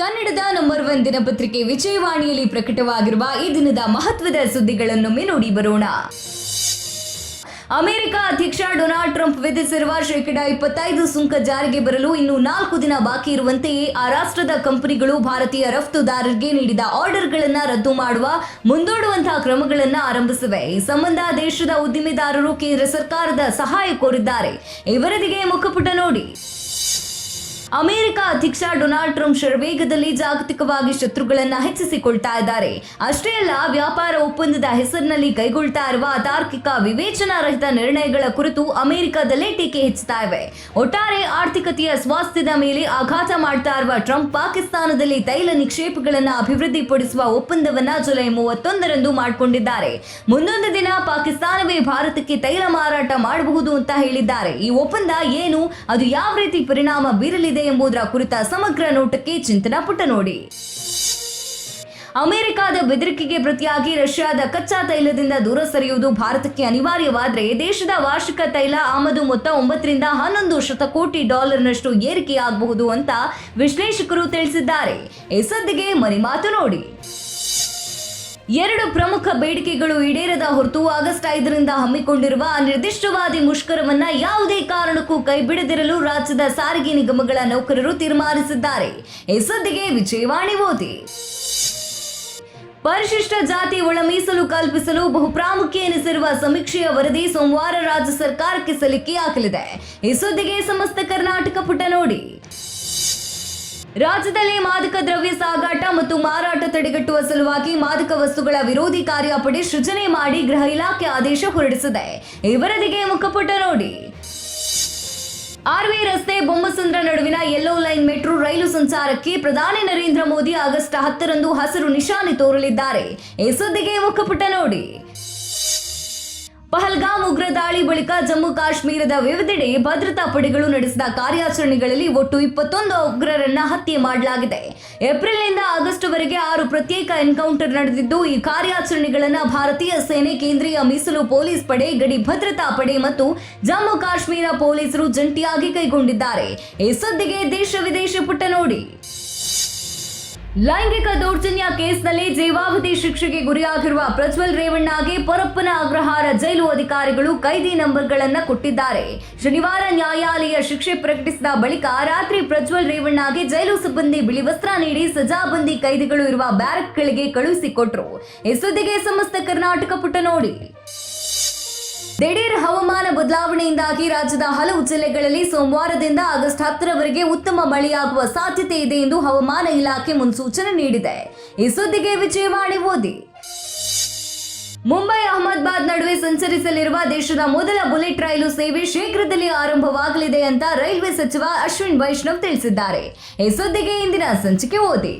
ಕನ್ನಡದ number one ದಿನಪತ್ರಿಕೆ ವಿಜಯವಾಣಿಯಲ್ಲಿ ಪ್ರಕಟವಾಗಿರುವ ಈ ದಿನದ ಮಹತ್ವದ ಸುದ್ದಿಗಳನ್ನೊಮ್ಮೆ ನೋಡಿ ಬರೋಣ. ಅಮೆರಿಕ ಅಧ್ಯಕ್ಷ ಡೊನಾಲ್ಡ್ ಟ್ರಂಪ್ ವಿಧಿಸಿರುವ ಶೇಕಡಾ ಇಪ್ಪತ್ತೈದು ಸುಂಕ ಜಾರಿಗೆ ಬರಲು ಇನ್ನು ನಾಲ್ಕು ದಿನ ಬಾಕಿ ಇರುವಂತೆಯೇ ಆ ರಾಷ್ಟ್ರದ ಕಂಪನಿಗಳು ಭಾರತೀಯ ರಫ್ತುದಾರರಿಗೆ ನೀಡಿದ ಆರ್ಡರ್ಗಳನ್ನು ರದ್ದು ಮಾಡುವ ಮುಂದೂಡುವಂತಹ ಕ್ರಮಗಳನ್ನು ಆರಂಭಿಸಿವೆ. ಈ ಸಂಬಂಧ ದೇಶದ ಉದ್ದಿಮೆದಾರರು ಕೇಂದ್ರ ಸರ್ಕಾರದ ಸಹಾಯ ಕೋರಿದ್ದಾರೆ. ಈ ವರದಿಗೆ ಮುಖಪುಟ ನೋಡಿ. ಅಮೆರಿಕ ಅಧ್ಯಕ್ಷ ಡೊನಾಲ್ಡ್ ಟ್ರಂಪ್ ಶರವೇಗದಲ್ಲಿ ಜಾಗತಿಕವಾಗಿ ಶತ್ರುಗಳನ್ನು ಹೆಚ್ಚಿಸಿಕೊಳ್ತಾ ಇದ್ದಾರೆ. ಅಷ್ಟೇ ಅಲ್ಲ, ವ್ಯಾಪಾರ ಒಪ್ಪಂದದ ಹೆಸರಿನಲ್ಲಿ ಕೈಗೊಳ್ತಾ ಇರುವ ಅತಾರ್ಕಿಕ ವಿವೇಚನಾರಹಿತ ನಿರ್ಣಯಗಳ ಕುರಿತು ಅಮೆರಿಕದಲ್ಲೇ ಟೀಕೆ ಹೆಚ್ಚುತ್ತಾ ಇವೆ. ಒಟ್ಟಾರೆ ಆರ್ಥಿಕತೆಯ ಸ್ವಾಸ್ಥ್ಯದ ಮೇಲೆ ಆಘಾತ ಮಾಡ್ತಾ ಇರುವ ಟ್ರಂಪ್ ಪಾಕಿಸ್ತಾನದಲ್ಲಿ ತೈಲ ನಿಕ್ಷೇಪಗಳನ್ನು ಅಭಿವೃದ್ಧಿಪಡಿಸುವ ಒಪ್ಪಂದವನ್ನ ಜುಲೈ ಮೂವತ್ತೊಂದರಂದು ಮಾಡಿಕೊಂಡಿದ್ದಾರೆ. ಮುಂದೊಂದು ದಿನ ಪಾಕಿಸ್ತಾನವೇ ಭಾರತಕ್ಕೆ ತೈಲ ಮಾರಾಟ ಮಾಡಬಹುದು ಅಂತ ಹೇಳಿದ್ದಾರೆ. ಈ ಒಪ್ಪಂದ ಏನು, ಅದು ಯಾವ ರೀತಿ ಪರಿಣಾಮ ಬೀರಲಿದೆ ಎಂಬುದರ ಕುರಿತ ಸಮಗ್ರ ನೋಟಕ್ಕೆ ಚಿಂತನಾ ಪುಟ ನೋಡಿ. ಅಮೆರಿಕದ ಬೆದರಿಕೆಗೆ ಪ್ರತಿಯಾಗಿ ರಷ್ಯಾದ ಕಚ್ಚಾ ತೈಲದಿಂದ ದೂರ ಸರಿಯುವುದು ಭಾರತಕ್ಕೆ ಅನಿವಾರ್ಯವಾದರೆ ದೇಶದ ವಾರ್ಷಿಕ ತೈಲ ಆಮದು ಮೊತ್ತ ಒಂಬತ್ತರಿಂದ ಹನ್ನೊಂದು ಶತಕೋಟಿ ಡಾಲರ್ನಷ್ಟು ಏರಿಕೆಯಾಗಬಹುದು ಅಂತ ವಿಶ್ಲೇಷಕರು ತಿಳಿಸಿದ್ದಾರೆ. ಈ ಸದ್ದಿಗೆ ಮರಿಮಾತು ನೋಡಿ. ಎರಡು ಪ್ರಮುಖ ಬೇಡಿಕೆಗಳು ಈಡೇರದ ಹೊರತು ಆಗಸ್ಟ್ ಐದರಿಂದ ಹಮ್ಮಿಕೊಂಡಿರುವ ನಿರ್ದಿಷ್ಟವಾದಿ ಮುಷ್ಕರವನ್ನ ಯಾವುದೇ ಕಾರಣಕ್ಕೂ ಕೈಬಿಡದಿರಲು ರಾಜ್ಯದ ಸಾರಿಗೆ ನಿಗಮಗಳ ನೌಕರರು ತೀರ್ಮಾನಿಸಿದ್ದಾರೆ. ಈ ಸದ್ದಿಗೆ ವಿಜಯವಾಣಿ ಓದಿ. ಪರಿಶಿಷ್ಟ ಜಾತಿ ಒಳ ಮೀಸಲು ಕಲ್ಪಿಸಲು ಬಹುಪ್ರಾಮುಖ್ಯ ಎನಿಸಿರುವ ಸಮೀಕ್ಷೆಯ ವರದಿ ಸೋಮವಾರ ರಾಜ್ಯ ಸರ್ಕಾರಕ್ಕೆ ಸಲ್ಲಿಕೆಯಾಗಲಿದೆ ಈ ಸುದ್ದಿಗೆ ಸಮಸ್ತ ಕರ್ನಾಟಕ ಪುಟ ನೋಡಿ. ರಾಜ್ಯದಲ್ಲಿ ಮಾದಕ ದ್ರವ್ಯ ಸಾಗಾಟ ಮತ್ತು ಮಾರಾಟ ತಡೆಗಟ್ಟುವ ಸಲುವಾಗಿ ಮಾದಕ ವಸ್ತುಗಳ ವಿರೋಧಿ ಕಾರ್ಯಪಡೆ ಸೃಜನೆ ಮಾಡಿ ಗೃಹ ಇಲಾಖೆ ಆದೇಶ ಹೊರಡಿಸಿದೆ. ಈ ವರದಿಗೆ ಮುಖಪುಟ ನೋಡಿ. ಆರ್ವಿ ರಸ್ತೆ ಬೊಮ್ಮಸಂದ್ರ ನಡುವಿನ ಯೆಲ್ಲೋ ಲೈನ್ ಮೆಟ್ರೋ ರೈಲು ಸಂಚಾರಕ್ಕೆ ಪ್ರಧಾನಿ ನರೇಂದ್ರ ಮೋದಿ ಆಗಸ್ಟ್ ಹತ್ತರಂದು ಹಸಿರು ನಿಶಾನೆ ತೋರಲಿದ್ದಾರೆ. ಈ ಸುದ್ದಿಗೆ ಮುಖಪುಟ ನೋಡಿ. ಪಹಲ್ಗಾಮ್ ಉಗ್ರ ದಾಳಿ ಬಳಿಕ ಜಮ್ಮು ಕಾಶ್ಮೀರದ ವಿವಿಧೆಡೆ ಭದ್ರತಾ ಪಡೆಗಳು ನಡೆಸಿದ ಕಾರ್ಯಾಚರಣೆಗಳಲ್ಲಿ ಒಟ್ಟು ಇಪ್ಪತ್ತೊಂದು ಉಗ್ರರನ್ನ ಹತ್ಯೆ ಮಾಡಲಾಗಿದೆ. ಏಪ್ರಿಲ್ನಿಂದ ಆಗಸ್ಟ್ ವರೆಗೆ ಆರು ಪ್ರತ್ಯೇಕ ಎನ್ಕೌಂಟರ್ ನಡೆದಿದ್ದು, ಈ ಕಾರ್ಯಾಚರಣೆಗಳನ್ನು ಭಾರತೀಯ ಸೇನೆ, ಕೇಂದ್ರೀಯ ಮೀಸಲು ಪೊಲೀಸ್ ಪಡೆ, ಗಡಿ ಭದ್ರತಾ ಪಡೆ ಮತ್ತು ಜಮ್ಮು ಕಾಶ್ಮೀರ ಪೊಲೀಸರು ಜಂಟಿಯಾಗಿ ಕೈಗೊಂಡಿದ್ದಾರೆ. ಈ ಸದ್ದಿಗೆ ದೇಶ ವಿದೇಶ ಪುಟ್ಟ ನೋಡಿ. ಲೈಂಗಿಕ ದೌರ್ಜನ್ಯ ಕೇಸ್ನಲ್ಲಿ ಜೀವಾವಧಿ ಶಿಕ್ಷೆಗೆ ಗುರಿಯಾಗಿರುವ ಪ್ರಜ್ವಲ್ ರೇವಣ್ಣಗೆ ಪರಪ್ಪನ ಅಗ್ರಹಾರ ಜೈಲು ಅಧಿಕಾರಿಗಳು ಕೈದಿ ನಂಬರ್ಗಳನ್ನ ಕೊಟ್ಟಿದ್ದಾರೆ. ಶನಿವಾರ ನ್ಯಾಯಾಲಯ ಶಿಕ್ಷೆ ಪ್ರಕಟಿಸಿದ ಬಳಿಕ ರಾತ್ರಿ ಪ್ರಜ್ವಲ್ ರೇವಣ್ಣಗೆ ಜೈಲು ಸಿಬ್ಬಂದಿ ಬಿಳಿ ವಸ್ತ್ರ ನೀಡಿ ಸಜಾಬಂದಿ ಕೈದಿಗಳು ಇರುವ ಬ್ಯಾರಕ್ಗಳಿಗೆ ಕಳುಹಿಸಿಕೊಟ್ರು. ಈ ಸುದ್ದಿಗೆ ಸಮಸ್ತ ಕರ್ನಾಟಕ ಪುಟ ನೋಡಿ. ದಿಢೀರ್ ಹವಾಮಾನ ಬದಲಾವಣೆಯಿಂದಾಗಿ ರಾಜ್ಯದ ಹಲವು ಜಿಲ್ಲೆಗಳಲ್ಲಿ ಸೋಮವಾರದಿಂದ ಆಗಸ್ಟ್ ಹತ್ತರವರೆಗೆ ಉತ್ತಮ ಮಳೆಯಾಗುವ ಸಾಧ್ಯತೆ ಇದೆ ಎಂದು ಹವಾಮಾನ ಇಲಾಖೆ ಮುನ್ಸೂಚನೆ ನೀಡಿದೆ. ಈ ಸುದ್ದಿಗೆ ವಿಜಯವಾಣಿ ಓದಿ. ಮುಂಬೈ ಅಹಮದಾಬಾದ್ ನಡುವೆ ಸಂಚರಿಸಲಿರುವ ದೇಶದ ಮೊದಲ ಬುಲೆಟ್ ರೈಲು ಸೇವೆ ಶೀಘ್ರದಲ್ಲಿ ಆರಂಭವಾಗಲಿದೆ ಅಂತ ರೈಲ್ವೆ ಸಚಿವ ಅಶ್ವಿನ್ ವೈಷ್ಣವ್ ತಿಳಿಸಿದ್ದಾರೆ. ಈ ಸುದ್ದಿಗೆ ಇಂದಿನ ಸಂಚಿಕೆ ಓದಿ.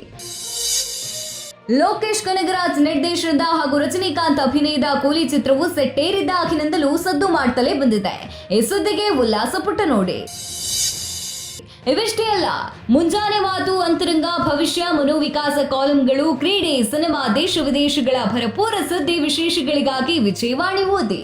ಲೋಕೇಶ್ ಕನಗರಾಜ್ ನಿರ್ದೇಶನದ ಹಾಗೂ ರಜನಿಕಾಂತ್ ಅಭಿನಯದ ಕೂಲಿ ಚಿತ್ರವು ಸೆಟ್ಟೇರಿದ್ದಾಗಿನಿಂದಲೂ ಸದ್ದು ಮಾಡ್ತಲೇ ಬಂದಿದೆ. ಈ ಸುದ್ದಿಗೆ ಉಲ್ಲಾಸ ಪುಟ್ಟ ನೋಡಿ. ಇವಿಷ್ಟೇ ಅಲ್ಲ, ಮುಂಜಾನೆ ಮಾತು ಅಂತರಂಗ ಭವಿಷ್ಯ, ಮನೋವಿಕಾಸ ಕಾಲಂಗಳು, ಕ್ರೀಡೆ, ಸಿನಿಮಾ, ದೇಶ ವಿದೇಶಗಳ ಭರಪೂರ ಸುದ್ದಿ ವಿಶೇಷಗಳಿಗಾಗಿ ವಿಜಯವಾಣಿ ಓದಿ.